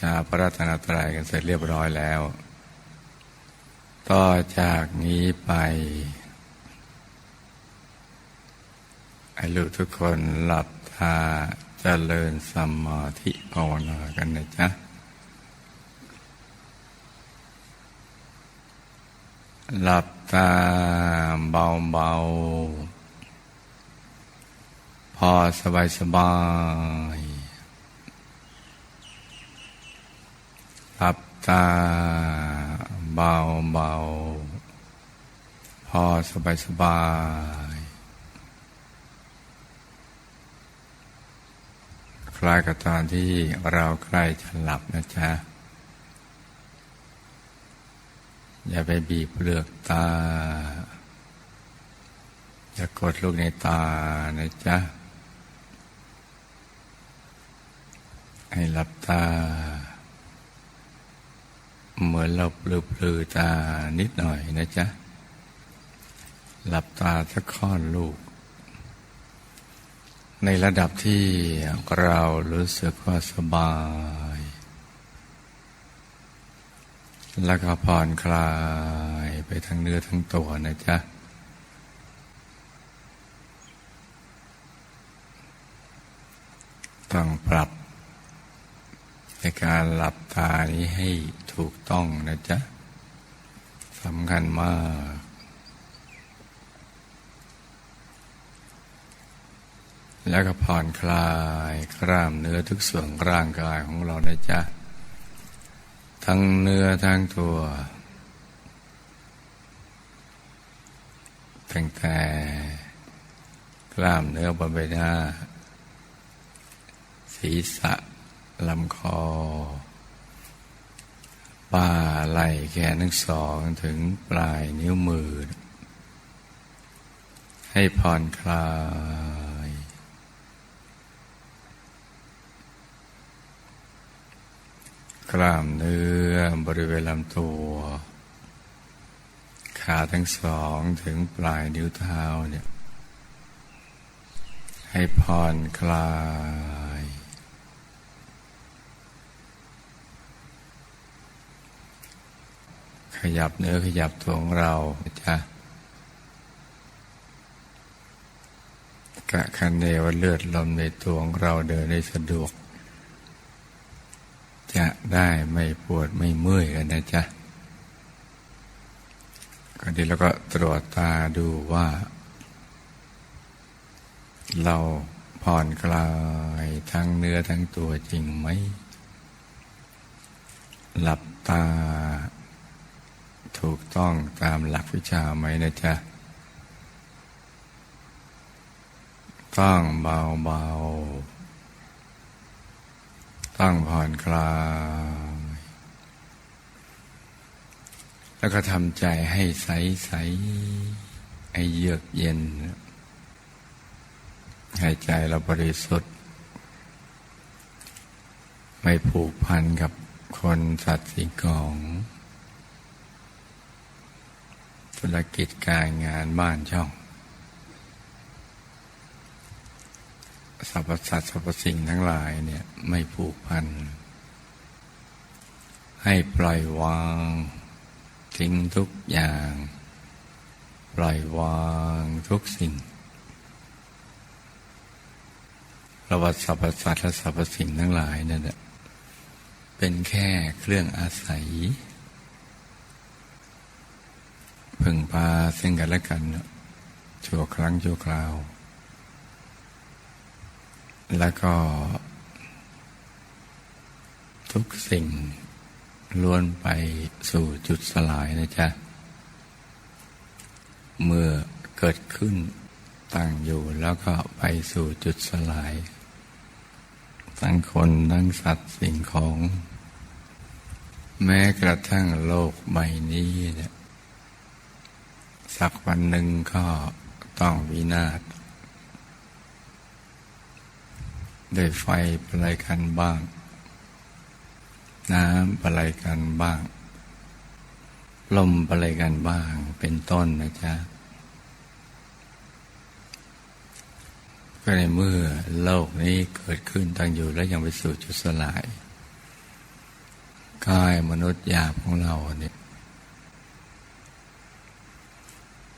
ชาพระรัตนตรัยกันเสร็จเรียบร้อยแล้ว ต่อจากนี้ไปให้ลูกทุกคนหลับตาเจริญสมาธิภาวนากันนะจ๊ะหลับตาเบาๆ พอสบายสบายๆหลับ ตาเบาเบาพอสบายสบายคล้ายกับตอนที่เราใกล้จะหลับนะจ๊ะ อย่าไปบีบเปลือกตา อย่ากดลูกในตานะจ๊ะ ให้หลับตา เหมือนเราปลือปลือตานิดหน่อยนะจ๊ะ หลับตาสักค่อนลูก ในระดับที่เรารู้สึกว่าสบาย แล้วก็ผ่อนคลายไปทั้งเนื้อทั้งตัวนะจ๊ะต้องปรับ ในการหลับตานี้ให้ถูกต้องนะจ๊ะสำคัญมาก แล้วก็ผ่อนคลายกล้ามเนื้อทุกส่วนร่างกายของเรานะจ๊ะ ทั้งเนื้อทั้งตัว ตั้งแต่กล้ามเนื้อบนใบหน้า ศีรษะ ลำคอบ่าไหล่แขนทั้งสองถึงปลายนิ้วมือ ให้ผ่อนคลาย กล้ามเนื้อบริเวณลำตัว ขาทั้งสองถึงปลายนิ้วเท้าเนี่ยให้ผ่อนคลาย ขยับเนื้อขยับตัวของเราจะกะคันเนวเลือดลมในตัวของเราเดินได้สะดวก จะได้ไม่ปวดไม่เมื่อยกันนะจ๊ะก็ดีแล้วก็ตรวจตาดูว่า เราผ่อนคลายทั้งเนื้อทั้งตัวจริงไหม หลับตา ถูกต้องตามหลักวิชาไหมนะจ๊ะ ต้องเบาเบาๆต้งผ่อนคลาย แล้วก็ทำใจให้ใสใสให้เยือกเย็น ให้ใจเราบริสุทธิ์ ไม่ผูกพันกับคนสัตว์สิ่งของ ธุรกิจการงานบ้านช่องสรรพสัตว์สรรพสิ่งทั้งหลายเนี่ยไม่ผูกพัน ให้ปล่อยวางทิ้งทุกอย่าง ปล่อยวางทุกสิ่งประวัติสรรพสัตว์และสรรพสิ่งทั้งหลายนั่นแหละเป็นแค่เครื่องอาศัย พึ่งพาซึ่งกันและกันชั่วครั้งชั่วคราว แล้วก็ ทุกสิ่งล้วนไปสู่จุดสลายนะจ๊ะ เมื่อเกิดขึ้นตั้งอยู่แล้วก็ไปสู่จุดสลาย ทั้งคนทั้งสัตว์สิ่งของ แม้กระทั่งโลกใบนี้เนี่ย สักวันหนึ่งก็ต้องวินาศด้วยไฟประไรกันบ้าง น้ำประไรกันบ้าง ลมประไรกันบ้างเป็นต้นนะจ๊ะ ก็ในเมื่อโลกนี้เกิดขึ้นตั้งอยู่แล้วยังไปสู่จุดสลายกายมนุษย์หยาบของเราเนี่ย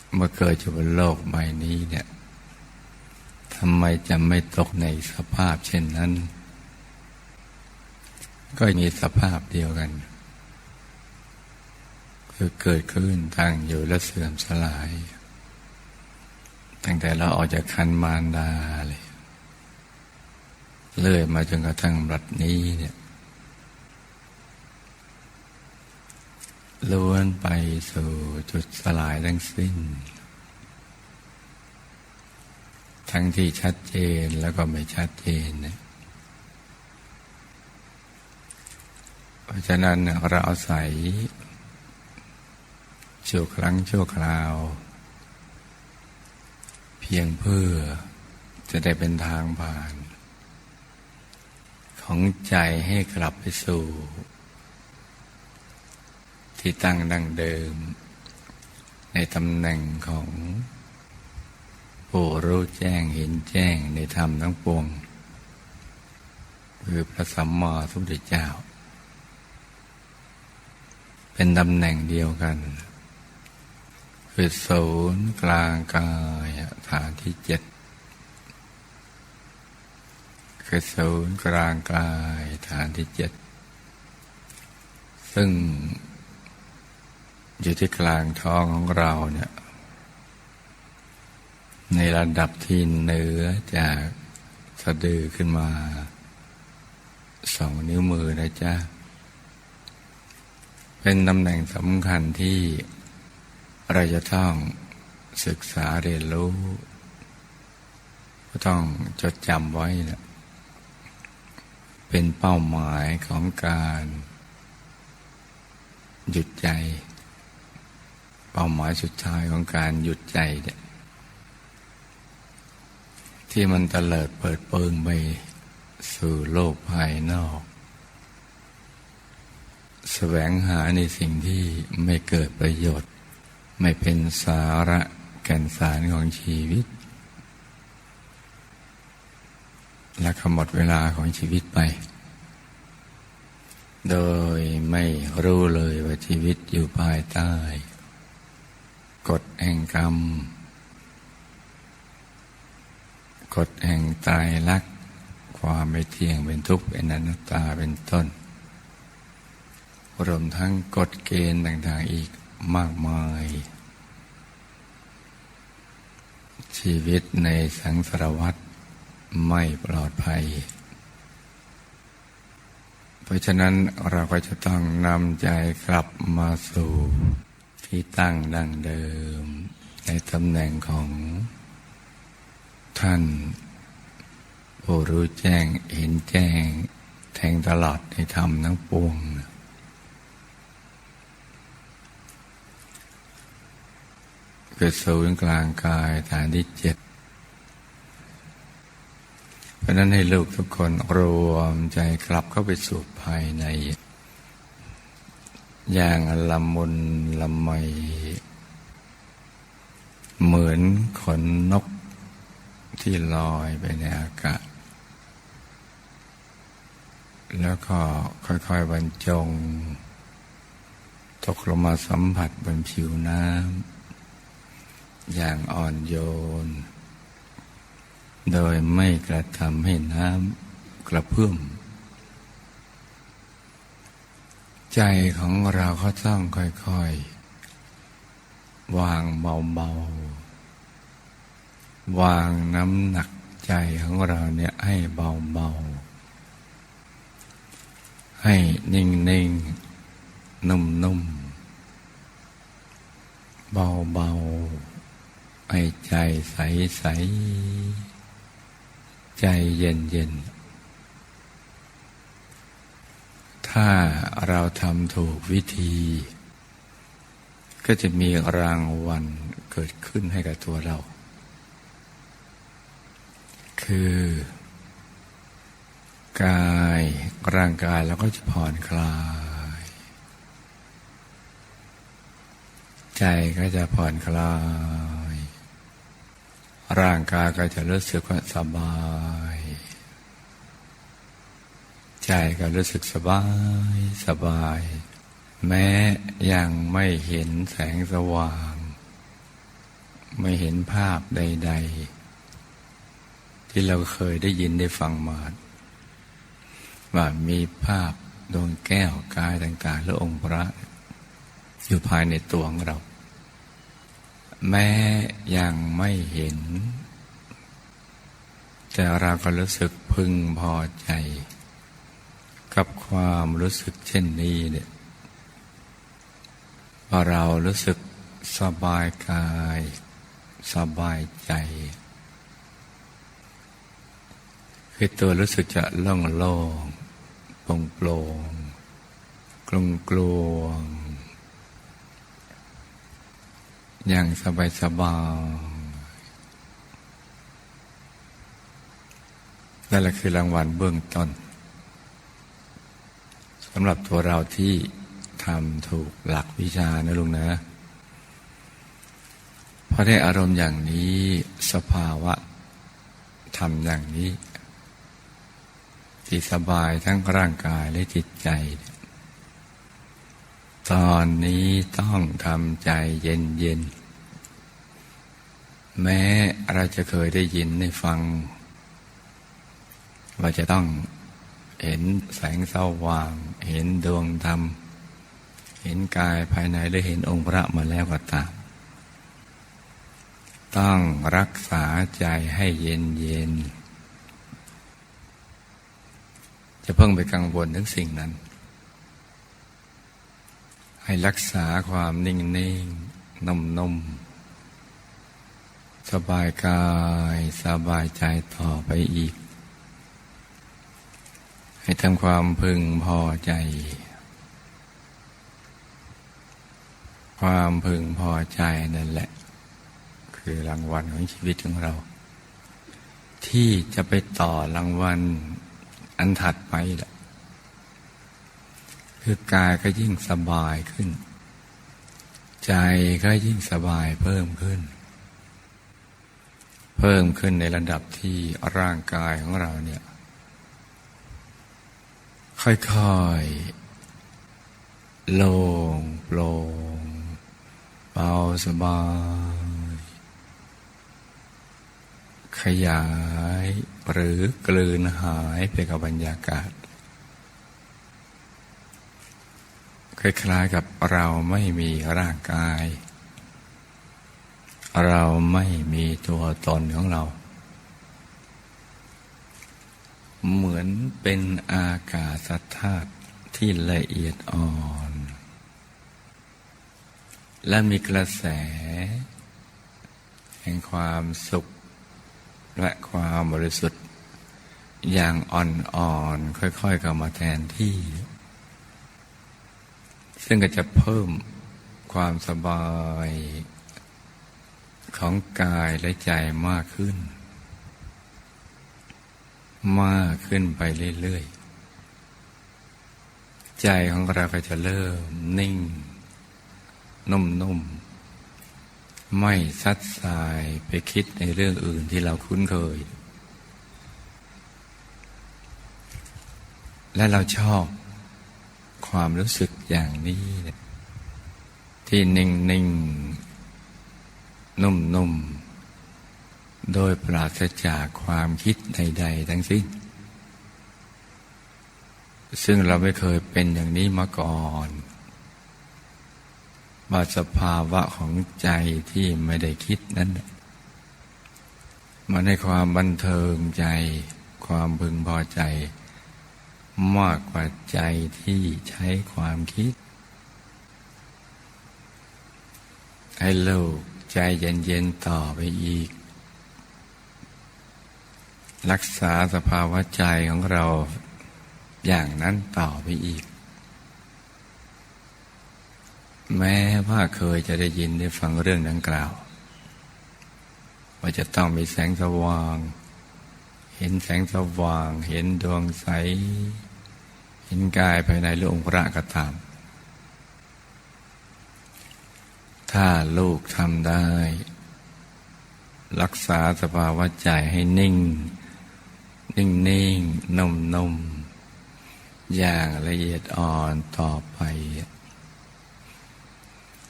เมื่อเกิดอยู่บนโลกใบนี้เนี่ยทำไมจะไม่ตกในสภาพเช่นนั้น ก็มีสภาพเดียวกัน คือเกิดขึ้นตั้งอยู่และเสื่อมสลาย ตั้งแต่เราออกจากคันมารดาเลยเลื่อยมาจนกระทั่งบัดนี้เนี่ย ล้วนไปสู่จุดสลายทั้งสิ้น ทั้งที่ชัดเจนแล้วก็ไม่ชัดเจนนะเพราะฉะนั้นเราอาศัยชั่วครั้งชั่วคราว เพียงเพื่อจะได้เป็นทางผ่าน ของใจให้กลับไปสู่ ที่ตั้งดังเดิม ในตำแหน่งของผู้รู้แจ้งเห็นแจ้งในธรรมทั้งปวง คือพระสัมมาสัมพุทธเจ้า เป็นตำแหน่งเดียวกัน คือศูนย์กลางกายฐานที่เจ็ดคือศูนย์กลางกายฐานที่เจ็ดซึ่ง อยู่ที่กลางท้องของเราเนี่ย ในระดับที่เหนือจากสะดือขึ้นมา สองนิ้วมือนะจ๊ะ เป็นตำแหน่งสำคัญที่เราจะต้องศึกษาเรียนรู้ ก็ต้องจดจำไว้นะเป็นเป้าหมายของการ หยุดใจ เป้าหมายสุดท้ายของการหยุดใจเนี่ยที่มันเตลิดเปิดเปิงไปสู่โลกภายนอกแสวงหาในสิ่งที่ไม่เกิดประโยชน์ ไม่เป็นสาระแก่นสารของชีวิต และขมดเวลาของชีวิตไป โดยไม่รู้เลยว่าชีวิตอยู่ภายใต้ กฎแห่งกรรม กฎแห่งตายรัก ความไม่เที่ยงเป็นทุกข์เป็นอนัตตาเป็นต้น รวมทั้งกฎเกณฑ์ต่าง ๆอีกมากมาย ชีวิตในสังสารวัฏไม่ปลอดภัย เพราะฉะนั้นเราก็จะต้องนำใจกลับมาสู่ ที่ตั้งดังเดิม ในตำแหน่งของท่านผู้รู้แจ้งเห็นแจ้ง แทงตลอดในธรรมทั้งปวงคือศูนย์กลางกายฐานที่เจ็ดเพราะนั้นให้ลูกทุกคนรวมใจกลับเข้าไปสู่ภายใน อย่างละมุนละไม เหมือนขนนกที่ลอยไปในอากาศ แล้วก็ค่อยๆบรรจง ตกลงมาสัมผัสบนผิวน้ำ อย่างอ่อนโยน โดยไม่กระทำให้น้ำกระเพื่อม ใจของเราเขาต้องค่อยๆ วางเบาๆ วางน้ำหนักใจของเราเนี่ยให้เบาๆ ให้นิ่งๆ นุ่มๆ เบาๆ ให้ใจใสๆ ใจเย็นๆ ถ้าเราทำถูกวิธี ก็จะมีรางวัลเกิดขึ้นให้กับตัวเรา คือกายร่างกายเราก็จะผ่อนคลาย ใจก็จะผ่อนคลาย ร่างกายก็จะรู้สึกสบาย ใจก็รู้สึกสบายสบาย แม้ยังไม่เห็นแสงสว่าง ไม่เห็นภาพใด ๆ ที่เราเคยได้ยินได้ฟังมาว่ามีภาพดวงแก้วกายต่างๆหรือองค์พระ อยู่ภายในตัวของเรา แม้ยังไม่เห็น แต่เราก็รู้สึกพึงพอใจ กับความรู้สึกเช่นนี้เนี่ยพอเรารู้สึกสบายกาย สบายใจ คือตัวรู้สึกจะล่องโล่งโปร่งโปร่งกลงกลวง อย่างสบายสบายนั่นแหละคือรางวัลเบื้องต้น สำหรับตัวเราที่ทำถูกหลักวิชานะลุงนะพอได้อารมณ์อย่างนี้สภาวะทำอย่างนี้ ที่สบายทั้งร่างกายและจิตใจ ตอนนี้ต้องทำใจเย็นเย็นแม้เราจะเคยได้ยินได้ฟังเราจะต้อง เห็นแสงสว่าง เห็นดวงธรรม เห็นกายภายในหรือเห็นองค์พระมาแล้วก็ตาม ต้องรักษาใจให้เย็นเย็น จะเพิ่งไปกังวลถึงสิ่งนั้น ให้รักษาความนิ่งนิ่งนุ่มนุ่มสบายกาย สบายใจต่อไปอีก ให้ทำความพึงพอใจ ความพึงพอใจนั่นแหละ คือรางวัลของชีวิตของเรา ที่จะไปต่อรางวัลอันถัดไปแหละคือกายก็ยิ่งสบายขึ้น ใจก็ยิ่งสบายเพิ่มขึ้น เพิ่มขึ้นในระดับที่ร่างกายของเราเนี่ย ค่อยๆโล่งโปร่งเบาสบาย ขยายหรือกลืนหายไปกับบรรยากาศ คล้ายๆกับเราไม่มีร่างกาย เราไม่มีตัวตนของเรา เหมือนเป็นอากาศธาตุที่ละเอียดอ่อน และมีกระแส แห่งความสุข และความบริสุทธิ์ อย่างอ่อนๆค่อยๆเข้ามาแทนที่ ซึ่งก็จะเพิ่มความสบายของกายและใจมากขึ้น มากขึ้นไปเรื่อยๆ ใจของเราก็จะเริ่มนิ่ง นุ่มๆ ไม่ซัดสายไปคิดในเรื่องอื่นที่เราคุ้นเคย และเราชอบความรู้สึกอย่างนี้ ที่นิ่งนิ่งนุ่มนุ่ม โดยปราศจากความคิดใด ๆ ทั้งสิ้น ซึ่งเราไม่เคยเป็นอย่างนี้มาก่อนว่าสภาวะของใจที่ไม่ได้คิดนั้น มันให้ความบันเทิงใจ ความพึงพอใจ มากกว่าใจที่ใช้ความคิด ให้โลกใจเย็นๆต่อไปอีก รักษาสภาวะใจของเราอย่างนั้นต่อไปอีก แม้ว่าเคยจะได้ยินได้ฟังเรื่องดังกล่าว ว่าจะต้องมีแสงสว่าง เห็นแสงสว่าง เห็นดวงใส เห็นกายภายในหรือองค์พระก็ตาม ถ้าลูกทำได้ รักษาสภาวะใจให้นิ่ง นิ่งนิ่งนุ่มนุ่มอย่างละเอียดอ่อนต่อไป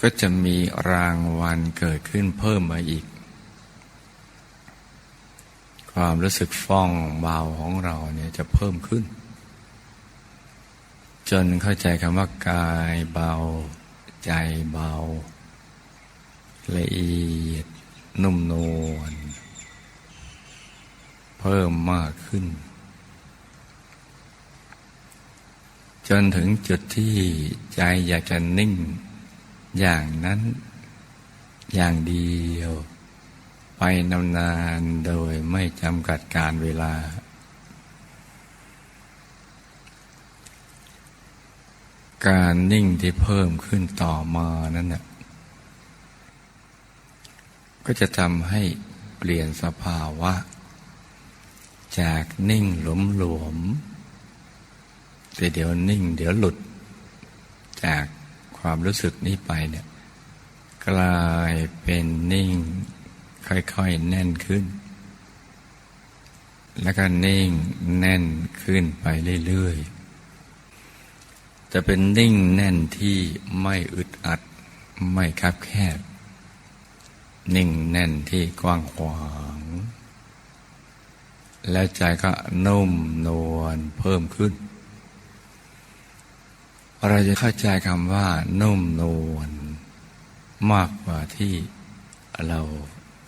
ก็จะมีรางวัลเกิดขึ้นเพิ่มมาอีก ความรู้สึกฟ่องเบาของเราเนี่ยจะเพิ่มขึ้น จนเข้าใจคำว่ากายเบา ใจเบา ละเอียดนุ่มนวล เพิ่มมากขึ้น จนถึงจุดที่ใจอยากจะนิ่ง อย่างนั้น อย่างเดียว ไปนานๆโดยไม่จำกัดการเวลา การนิ่งที่เพิ่มขึ้นต่อมานั้นน่ะก็จะทำให้เปลี่ยนสภาวะ จากนิ่งหลวมหลวมๆแต่เดี๋ยวนิ่ง เดี๋ยวหลุด จากความรู้สึกนี้ไปเนี่ยกลายเป็นนิ่ง ค่อยๆแน่นขึ้น แล้วก็นิ่งแน่นขึ้นไปเรื่อยๆจะเป็นนิ่งแน่นที่ไม่อึดอัดไม่คับแคบ นิ่งแน่นที่กว้างขวาง แล้วใจก็นุ่มนวลเพิ่มขึ้น เราจะเข้าใจคำว่า นุ่มนวลมากกว่าที่เรา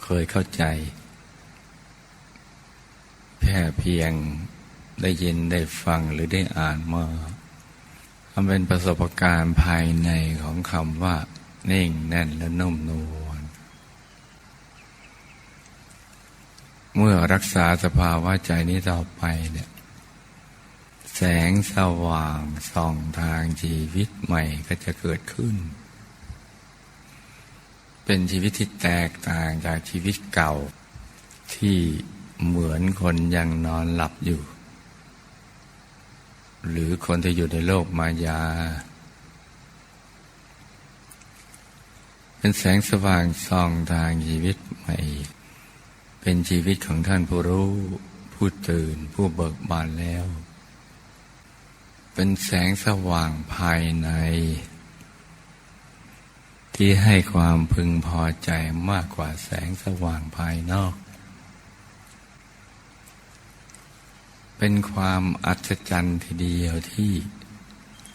เคยเข้าใจ แค่เพียงได้ยินได้ฟังหรือได้อ่านมามันเป็นประสบการณ์ภายในของคำว่า นิ่งแน่นและนุ่มนวล เมื่อรักษาสภาวะใจนี้ต่อไปเนี่ย แสงสว่างส่องทางชีวิตใหม่ก็จะเกิดขึ้น เป็นชีวิตที่แตกต่างจากชีวิตเก่า ที่เหมือนคนยังนอนหลับอยู่ หรือคนที่อยู่ในโลกมายา เป็นแสงสว่างส่องทางชีวิตใหม่ เป็นชีวิตของท่านผู้รู้ ผู้ตื่นผู้เบิกบานแล้ว เป็นแสงสว่างภายใน ที่ให้ความพึงพอใจมากกว่าแสงสว่างภายนอก เป็นความอัศจรรย์ทีเดียวที่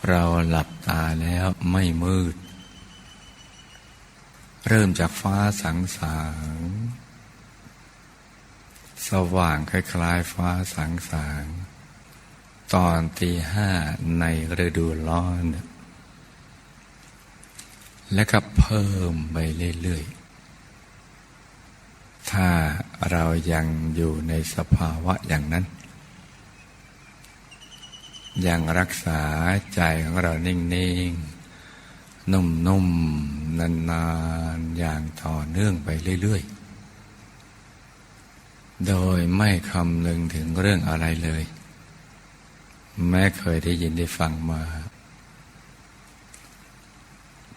เราหลับตาแล้วไม่มืด เริ่มจากฟ้าสังสาง สว่างคล้ายๆฟ้าสังสางตอนตีห้าในฤดูร้อน และก็เพิ่มไปเรื่อยๆ ถ้าเรายังอยู่ในสภาวะอย่างนั้น ยังรักษาใจของเรานิ่งๆ นุ่มๆ นานๆ อย่างต่อเนื่องไปเรื่อยๆ โดยไม่คำนึงถึงเรื่องอะไรเลย แม้เคยได้ยินได้ฟังมา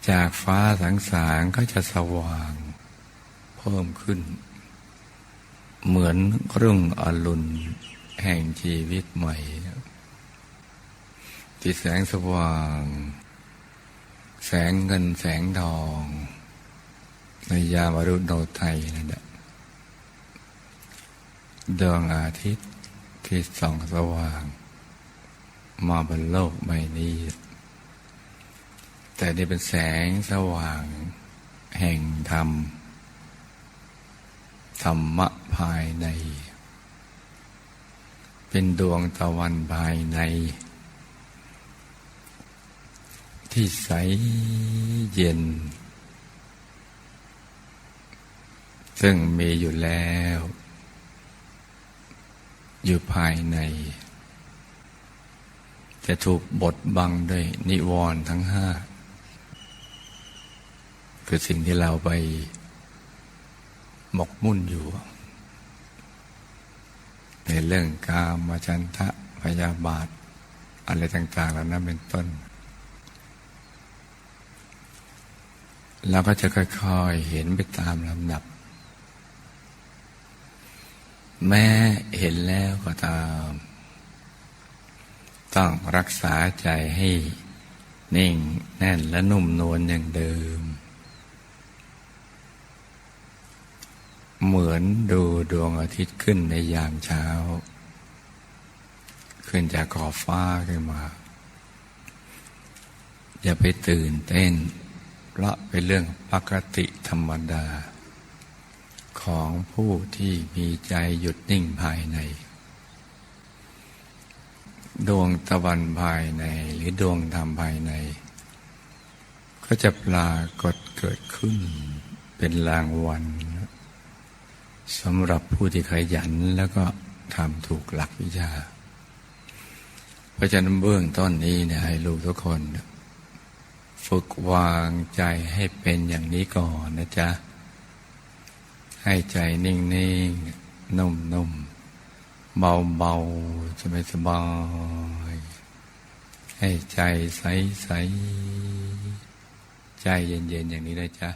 จากฟ้าสังสางก็จะสว่าง เพิ่มขึ้น เหมือนรุ่งอรุณแห่งชีวิตใหม่ ที่แสงสว่าง แสงเงินแสงทอง ในยามอรุณโนไทยนั่นแหละ ดวงอาทิตย์ที่ส่องสว่าง มาบนโลกใบนี้ แต่นี่เป็นแสงสว่าง แห่งธรรม ธรรมะภายใน เป็นดวงตะวันภายใน ที่ใสเย็น ซึ่งมีอยู่แล้ว อยู่ภายใน จะถูกบดบังด้วยนิวรณ์ทั้งห้าคือสิ่งที่เราไปหมกมุ่นอยู่ ในเรื่องกามฉันทะพยาบาท อะไรต่าง ๆ เหล่านั้นเป็นต้นเราก็จะค่อยๆเห็นไปตามลำดับ แม้เห็นแล้วก็ตาม ต้องรักษาใจให้นิ่งแน่นและนุ่มนวลอย่างเดิม เหมือนดูดวงอาทิตย์ขึ้นในยามเช้า ขึ้นจากขอบฟ้าขึ้นมา อย่าไปตื่นเต้น เพราะเป็นเรื่องปกติธรรมดา ของผู้ที่มีใจหยุดนิ่งภายใน ดวงตะวันภายในหรือดวงธรรมภายใน ก็จะปรากฏเกิดขึ้นเป็นรางวัลสำหรับผู้ที่ขยันแล้วก็ทำถูกหลักวิชา เพราะฉะนั้นเบื้องต้นนี้เนี่ยให้ลูกทุกคน ฝึกวางใจให้เป็นอย่างนี้ก่อนนะจ๊ะ ให้ใจนิ่งๆ นุ่มๆ เบาๆสบายสบายๆให้ใจใสๆ ใจเย็นๆ อย่างนี้ได้จ้ะ